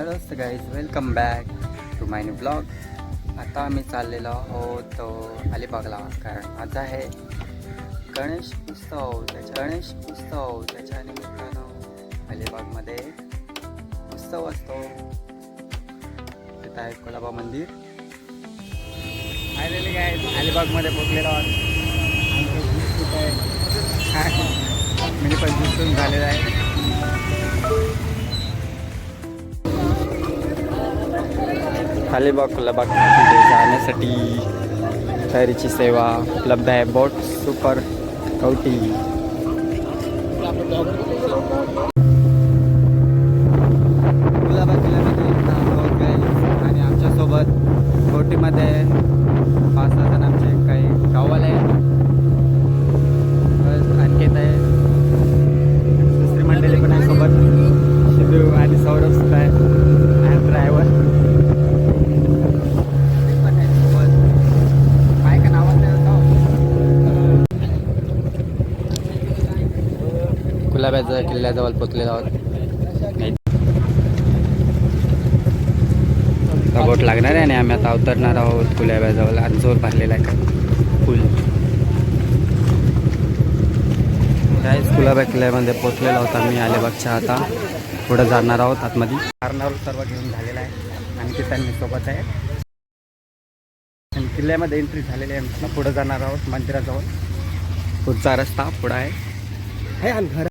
Hello guys welcome back to my new blog आता आम्ही चाललेलो आहोत अलिबागला. कारण आज आहे गणेश उत्सव त्याच्या गणेश उत्सव त्याच्या निमित्तानं अलिबागमध्ये उत्सव असतो. तिथं आहे कोलाबा मंदिर. आलेले काय अलिबागमध्ये पोचलेलो आहोत. आमचं झालेलं आहे. अलिबाग कुलाबाग जाण्यासाठी तयारीची सेवा उपलब्ध आहे. बोट सुपर कवटी. कुलाबा आणि आमच्यासोबत बोटीमध्ये पाच हजार जण आमचे काही गावाला आहे बस आणखी आहे दुसरी मंडळी पण आहे सोबत शिदू आणि सौरभ सुद्धा आहे ड्रायव्हर पण आहे सोबत काय का नावात नाही होतं गुलाब्याच्या किल्ल्याजवळ पोचलेलो आहोत. बोट लागणार आहे आणि आम्ही आता उतरणार आहोत गुलाब्याजवळ आणि जोर भरलेला आहे. फुल. काहीच गुलाबा किल्ल्यामध्ये पोचलेलो आहोत आम्ही. अलिबागच्या आता. पुढे जाणार आहोत आतमध्ये. मारणार सर्व घेऊन झालेला आहे. आणखी त्यांनी सोबत आहे. आणि किल्ल्यामध्ये एंट्री झालेली आहे. पुढे जाणार आहोत मंदिराजवळ. पुढचा रस्ता पुढं आहे. दर्शन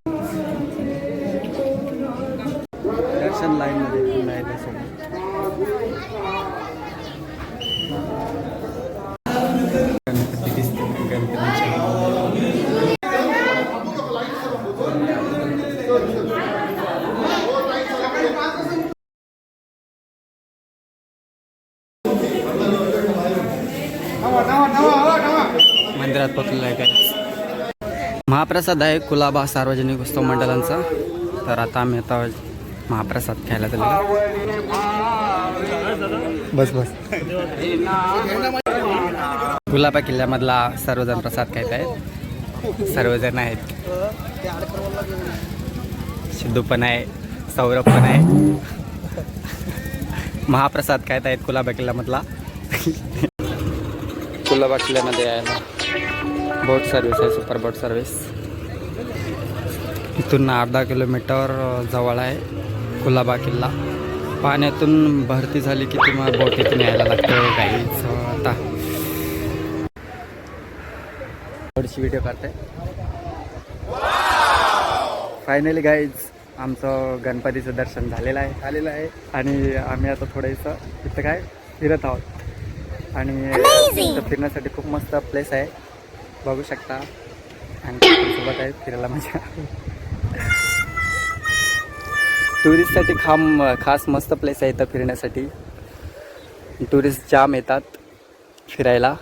मंदिरात पोचलेलं आहे काय महाप्रसाद आहे कुलाबा सार्वजनिक उत्सव मंडळांचा. तर आता आम्ही आता महाप्रसाद खायला चाललो बस बस. गुलाबा किल्ल्यामधला सर्वजण प्रसाद खायत आहेत. सर्वजण आहेत. सिद्धू पण आहे सौरभ पण आहे. महाप्रसाद खायत आहेत कुलाबा किल्ल्यामधला. कुलाबा किल्ल्यामध्ये यायला बोट सर्विस आहे सुपर बोट सर्विस इथून अर्धा किलोमीटर जवळ आहे कुलाबा किल्ला. पाण्यातून भरती झाली की तुम्हाला बोटीतून यायला लागतं काहीच आता थोडीशी व्हिडिओ काढते. फायनली गाईज आमचं गणपतीचं दर्शन झालेलं आहे. झालेलं आहे. आणि आम्ही आता थोडंसं इथं काय? फिरत आहोत. आणि इथं फिरण्यासाठी खूप मस्त प्लेस आहे. बघू शकता. आणि सोबत आहे फिरायला मजा. टुरिस्टसाठी खाम खास मस्त प्लेस आहे इथं फिरण्यासाठी. टुरिस्ट जाम येतात फिरायला.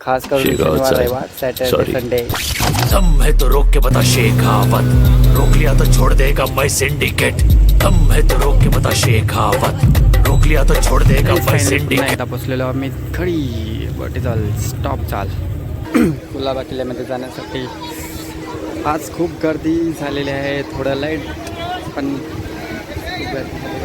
खास करून शनिवार रविवार सॅटर्डे संडे दम है तो रोक के बता शेखावत रोक लिया तो छोड़ देगा मैं सिंडिकेट दम है तो रोक के बता शेखावत रोक लिया तो छोड़ देगा मैं सिंडिकेट एकदा पोचलेलो आम्ही. खडी बटे चाल स्टॉप चाल. कुलाबा किल्ल्यामध्ये जाण्यासाठी. आज खूप गर्दी झालेली आहे. थोडं लाइट पण Thank you, Brett.